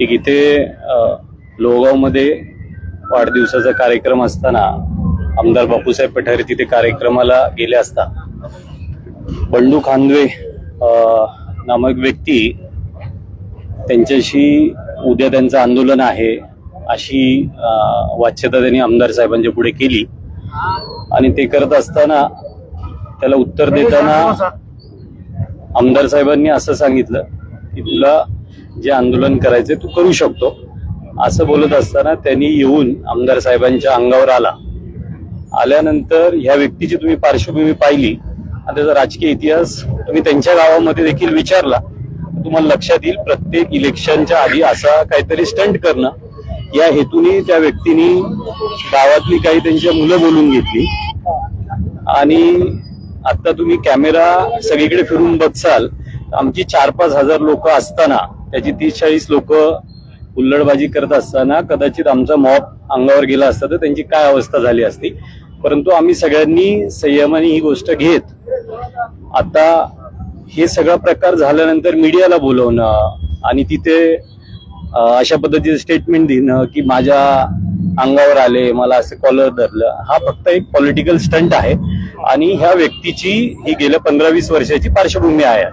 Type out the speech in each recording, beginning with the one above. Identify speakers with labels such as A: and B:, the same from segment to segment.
A: एक इथे लोहगावमध्ये वाढदिवसाचा कार्यक्रम असताना आमदार बापूसाहेब पठारे तिथे कार्यक्रमाला गेले असता बंडू खांदवे नामक व्यक्ती त्यांच्याशी उद्या त्यांचं आंदोलन आहे अशी वाच्यता त्यांनी आमदार साहेबांच्या पुढे केली. आणि ते करत असताना त्याला उत्तर देताना आमदार साहेबांनी असं सांगितलं की तुला जे आंदोलन करायचे तू करू शकतो. असं बोलत असताना त्यांनी येऊन आमदार साहेबांच्या अंगावर आला. आल्यानंतर ह्या व्यक्तीची तुम्ही पार्श्वभूमी पाहिली. आणि त्याचा राजकीय इतिहास तुम्ही त्यांच्या गावामध्ये देखील विचारला. तुम्हाला लक्षात येईल प्रत्येक इलेक्शनच्या आधी असा काहीतरी स्टंट करणं. या हेतूने त्या व्यक्तीने गावातली काही त्यांच्या मुलं बोलून घेतली. आणि आता तुम्ही कॅमेरा सगळीकडे फिरून बघसाल आमची चार पाच हजार लोक असताना त्याची तीस चाळीस लोक हुल्लडबाजी करत असताना कदाचित आमचा मॉप अंगावर गेला असता तर त्यांची काय अवस्था झाली असती. परंतु आम्ही सगळ्यांनी संयमाने ही गोष्ट घेत आता हे सगळा प्रकार झाल्यानंतर मीडियाला बोलवणं आणि तिथे अशा पद्धतीचं स्टेटमेंट देणं की माझ्या अंगावर आले मला असं कॉलर धरलं हा फक्त एक पॉलिटिकल स्टंट आहे. आणि ह्या व्यक्तीची ही गेल्या पंधरा वीस वर्षाची पार्श्वभूमी आहे.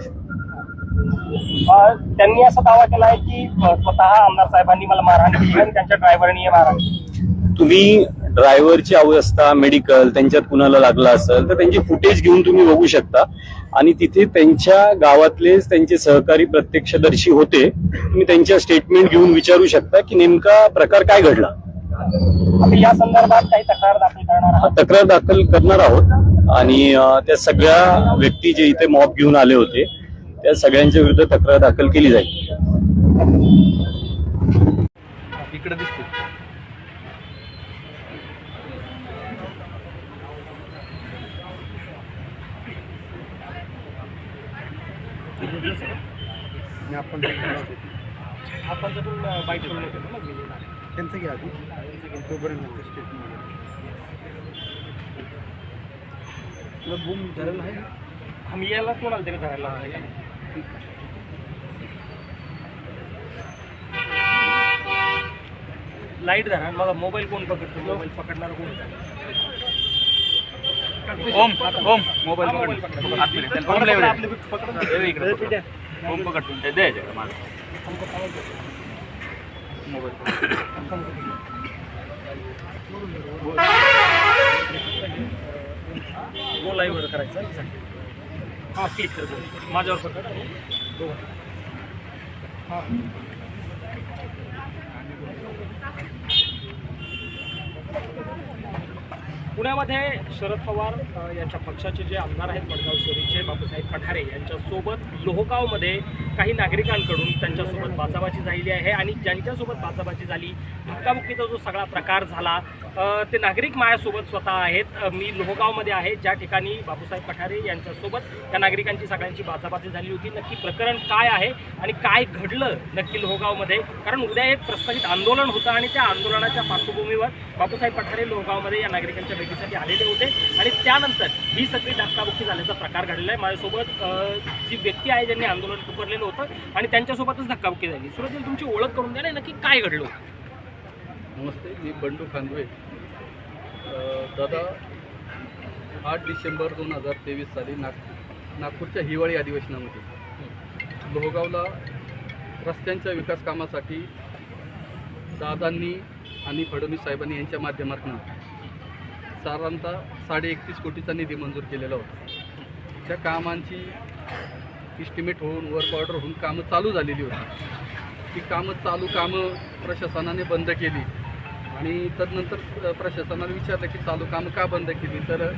B: त्यांनी असा दावा केला आहे की स्वतः आमदार साहेबांनी मला मारहाण केली आणि त्यांच्या ड्रायव्हरनी मारहाण.
A: तुम्ही ड्रायव्हरची अवस्था मेडिकल त्यांच्यात कुणाला लागला असेल तर त्यांची फुटेज घेऊन तुम्ही बघू शकता. आणि तिथे त्यांच्या गावातलेच त्यांचे सहकारी प्रत्यक्षदर्शी होते. तुम्ही त्यांच्या स्टेटमेंट घेऊन विचारू शकता की नेमका प्रकार काय घडला.
B: या संदर्भात काही तक्रार दाखल करणार आहात.
A: तक्रार दाखल करणार आहोत. आणि त्या सगळ्या व्यक्ती जे इथे मॉब घेऊन आले होते त्या सगळ्यांच्या विरुद्ध तक्रार दाखल केली जाईल.
C: इकडे दिसते आपण
B: आपण बाईक.
C: त्यांचं घ्या आधी. तोपर्यंत स्टेटमेंट तुला बूम धरायला आहे?
B: आम्ही यायलाच म्हणाल तरी धरायला लाइट धरा मग मोबाईल कोण पकडतो मोबाईल पकडणार कोण
C: ओम ओम मोबाईल
B: हा,
C: पकड
B: मोबाईल पकड.
C: इकडे. ओम पकड ते दे माझं. मोबाईल.
B: गो लाईव्ह करायचं हां क्लिक कर माझ्यावर फक्त दोघं. हां पुण्यामध्ये शरद पवार यांच्या पक्षाचे जे आमदार आहेत मडगाव शहरीचे बापूसाहेब पठारे यांच्यासोबत लोहगावमध्ये काही नागरिकांकडून त्यांच्यासोबत बाचाबाची झालेली आहे आणि ज्यांच्यासोबत बाचाबाची झाली धक्काबुक्कीचा जो सगळा प्रकार झाला ते नागरिक माझ्यासोबत स्वतः आहेत. मी लोहगावमध्ये आहे. ज्या ठिकाणी बापूसाहेब पठारे यांच्यासोबत त्या नागरिकांची सगळ्यांची बाचाबाची झाली होती. नक्की प्रकरण काय आहे आणि काय घडलं नक्की लोहगावमध्ये? कारण उद्या एक प्रस्तावित आंदोलन होतं आणि त्या आंदोलनाच्या पार्श्वभूमीवर बापूसाहेब पठारे लोहगावमध्ये या नागरिकांच्या भेटीसाठी आलेले होते. आणि त्यानंतर ही सगळी धक्काबुक्की झाल्याचा प्रकार घडलेला आहे. माझ्यासोबत जी व्यक्ती आहे ज्यांनी आंदोलन पुकारलेलं होतं आणि त्यांच्यासोबतच धक्काबुक्की झाली. सुरुवातीला तुमची ओळख करून द्या नक्की काय घडलं
D: नमस्ते मी बंडू खांदवे दादा आठ डिसेंबर दोन हजार तेवीस साली नाग नागपूरच्या हिवाळी अधिवेशनामध्ये लोहगावला रस्त्यांच्या विकास कामासाठी दादांनी आणि फडणवीस साहेबांनी यांच्या माध्यमातून साधारणतः साडे एकतीस कोटीचा निधी मंजूर केलेला होता. त्या कामांची इस्टिमेट होऊन वर्क ऑर्डर होऊन कामं चालू झालेली होती. ती कामं चालू कामं प्रशासनाने बंद केली. आणि तदनंतर प्रशासनाला विचारलं की चालू कामं का बंद केली? तर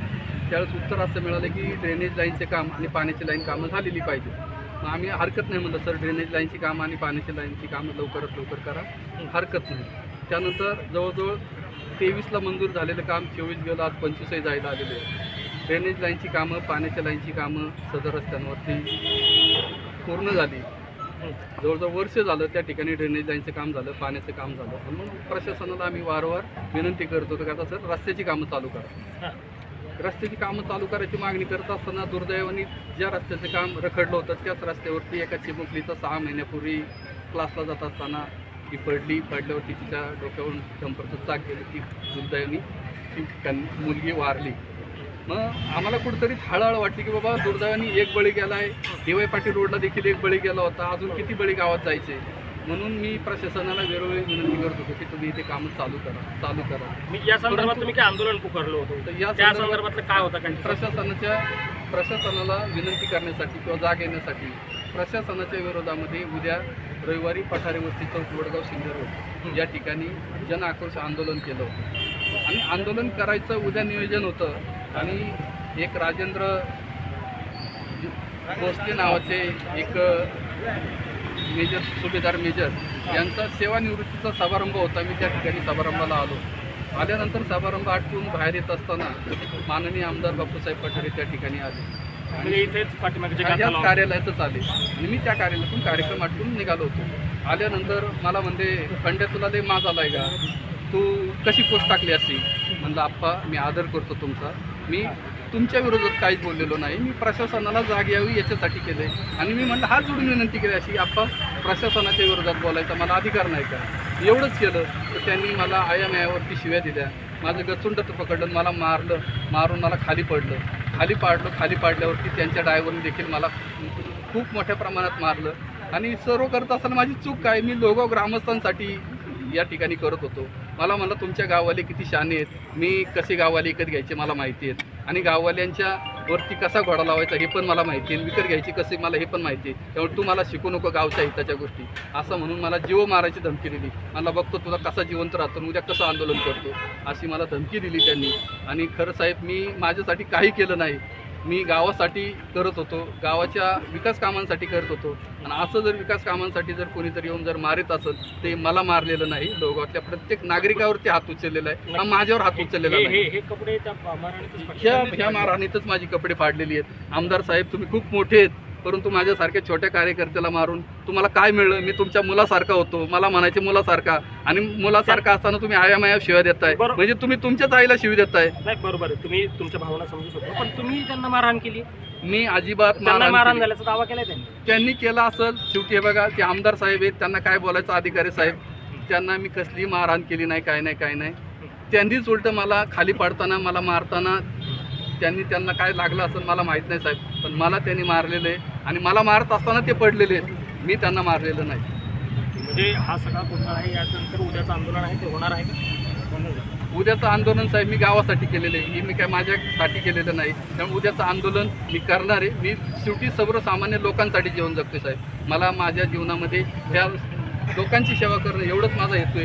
D: त्यावेळेस उत्तर असं मिळालं की ड्रेनेज लाईनचे काम आणि पाण्याची लाईन कामं झालेली पाहिजे. मग आम्ही हरकत नाही म्हणलं सर ड्रेनेज लाईनची कामं आणि पाण्याची लाईनची कामं लवकरात लवकर करा. हरकत नाही. त्यानंतर जवळजवळ तेवीसला मंजूर झालेलं काम चोवीस गेलं आज पंचवीसही जायला आलेलं आहे. ड्रेनेज लाईनची कामं पाण्याच्या लाईनची कामं सदर रस्त्यांवरती पूर्ण झाली. जवळजवळ वर्ष झालं त्या ठिकाणी ड्रेनेज लाईनचं काम झालं पाण्याचं काम झालं. म्हणून प्रशासनाला आम्ही वारंवार विनंती करतो होतो आता सर रस्त्याची कामं चालू करा. रस्त्याची कामं चालू करायची मागणी करत असताना दुर्दैवाने ज्या रस्त्याचं काम रखडलं होतं त्याच रस्त्यावरती एका चिमुकलीचा सहा महिन्यापूर्वी क्लासला जात असताना ती पडली पडल्यावरती तिच्या डोक्यावरून डंपरचं चाक गेलं ती दुर्दैवाने ती कन- मुलगी वारली. मग आम्हाला कुठंतरी हळहळ वाटली की बाबा दुर्दैवाने एक बळी गेला आहे डी वाय पाटील रोडला देखील एक बळी गेला होता अजून किती बळी गावात जायचे? म्हणून मी प्रशासनाला वेळोवेळी विनंती करत होतो की तुम्ही इथे कामं चालू करा चालू करा.
B: मी या संदर्भात तुम्ही काय आंदोलन पुकारलं होतं?
D: तर या
B: त्या संदर्भातलं काय होतं? काही
D: प्रशासनाच्या प्रशासनाला विनंती करण्यासाठी किंवा जाग येण्यासाठी प्रशासनाच्या विरोधामध्ये उद्या रविवारी पठारे वस्ती चौक वडगाव सिंधर रोड या ठिकाणी जन आक्रोश आंदोलन केलं होतं. आणि आंदोलन करायचं उद्या नियोजन होतं आणि एक राजेंद्र भोसले नावाचे एक मेजर सुभेदार मेजर यांचा सेवानिवृत्तीचा समारंभ होता. मी त्या ठिकाणी समारंभाला आलो. आल्यानंतर समारंभ आटपून बाहेर येत असताना माननीय आमदार बापूसाहेब पठारे त्या ठिकाणी आले.
B: म्हणजे इथेच पाठीमागे लावून-
D: कार्यालयातच आले. आणि मी त्या कार्यालयातून कार्यक्रम आटपून निघालो होतो. आल्यानंतर मला म्हणते खंड्या तुला लय माज आलाय का? तू कशी पोस्ट टाकली अशी म्हणलं आप्पा मी आदर करतो तुमचा. मी तुमच्या विरोधात काहीच बोललेलो नाही. मी प्रशासनाला जाग यावी याच्यासाठी केले आणि मी म्हणलं हात जोडून विनंती केली अशी आप्पा प्रशासनाच्या विरोधात बोलायचा मला अधिकार नाही का? एवढंच केलं. तर त्यांनी मला आयामयावरती शिव्या दिल्या. माझं गचुंड पकडलं मला मारलं. मारून मला खाली पडलं. खाली पाडलं खाली पाडल्यावरती त्यांच्या ड्रायव्हरने देखील मला खूप मोठ्या प्रमाणात मारलं. आणि सर्व करत असताना माझी चूक काय? मी लोगाव ग्रामस्थांसाठी या ठिकाणी करत होतो. मला म्हणलं तुमच्या गाववाले किती शाने आहेत. मी कसे गाववाले विकत घ्यायचे मला माहिती आहेत. आणि गाववाल्यांच्या वरती कसा घोडा लावायचा हे पण मला माहिती आहे. विकत घ्यायची कसे मला हे पण माहिती आहे. त्यामुळे तू मला शिकू नको गावच्या हिताच्या गोष्टी. असं म्हणून मला जीव मारायची धमकी दिली. मला बघतो तुला कसा जिवंत राहतो उद्या कसं आंदोलन करतो. अशी मला धमकी दिली त्यांनी. आणि खरं साहेब मी माझ्यासाठी काही केलं नाही. मी गावासाठी करत होतो गावाच्या विकास कामांसाठी करत होतो. आणि असं जर विकास कामांसाठी जर कोणीतरी येऊन जर मारित असेल ते मला मारलेलं नाही. लोगावातल्या प्रत्येक नागरिकावरती हात उचललेला आहे. हा माझ्यावर हात उचललेला
B: हे हे हे पाठवले.
D: ह्या ह्या मारहाणीतच माझी कपडे फाडलेली आहेत. आमदार साहेब तुम्ही खूप मोठे आहेत. परंतु माझ्यासारख्या छोट्या कार्यकर्त्याला मारून तुम्हाला काय मिळलं? मी तुमच्या मुलासारखा होतो. मला म्हणायचे मुलासारखा. आणि मुलासारखा असताना तुम्ही आयामाया शिव्या देताय. म्हणजे तुम्ही तुमच्याच आईला शिवी देताय.
B: नाही बरोबर तुम्ही तुमच्या भावना समजू शकतो. पण तुम्ही त्यांना मारहाण केली
D: मी अजिबात
B: त्यांना
D: मारहाण.
B: झाल्याचा दावा केलाय त्यांनी.
D: त्यांनी केलं असेल शेवटी हे बघा ते आमदार साहेब आहेत. त्यांना काय बोलायचं? अधिकारी साहेब. त्यांना मी कसली मारहाण केली नाही काय नाही काय नाही. त्यांनीच उलट मला खाली पाडताना मला मारताना त्यांनी त्यांना काय लागलं असेल मला माहीत नाही साहेब. पण मला त्यांनी मारलेलं आहे. आणि मला मारत असताना ते पडलेले आहेत. मी त्यांना मारलेलं नाही.
B: म्हणजे हा सगळा गोंधळ आहे यानंतर उद्याचं आंदोलन आहे ते होणार आहे का?
D: उद्याचं आंदोलन साहेब मी गावासाठी केलेलं आहे. हे मी काय माझ्यासाठी केलेलं नाही. त्यामुळे उद्याचं आंदोलन मी करणार आहे. मी शेवटी सर्वसामान्य लोकांसाठी जीवन जगते साहेब. मला माझ्या जीवनामध्ये ह्या लोकांची सेवा करणं एवढंच माझा हेतू आहे.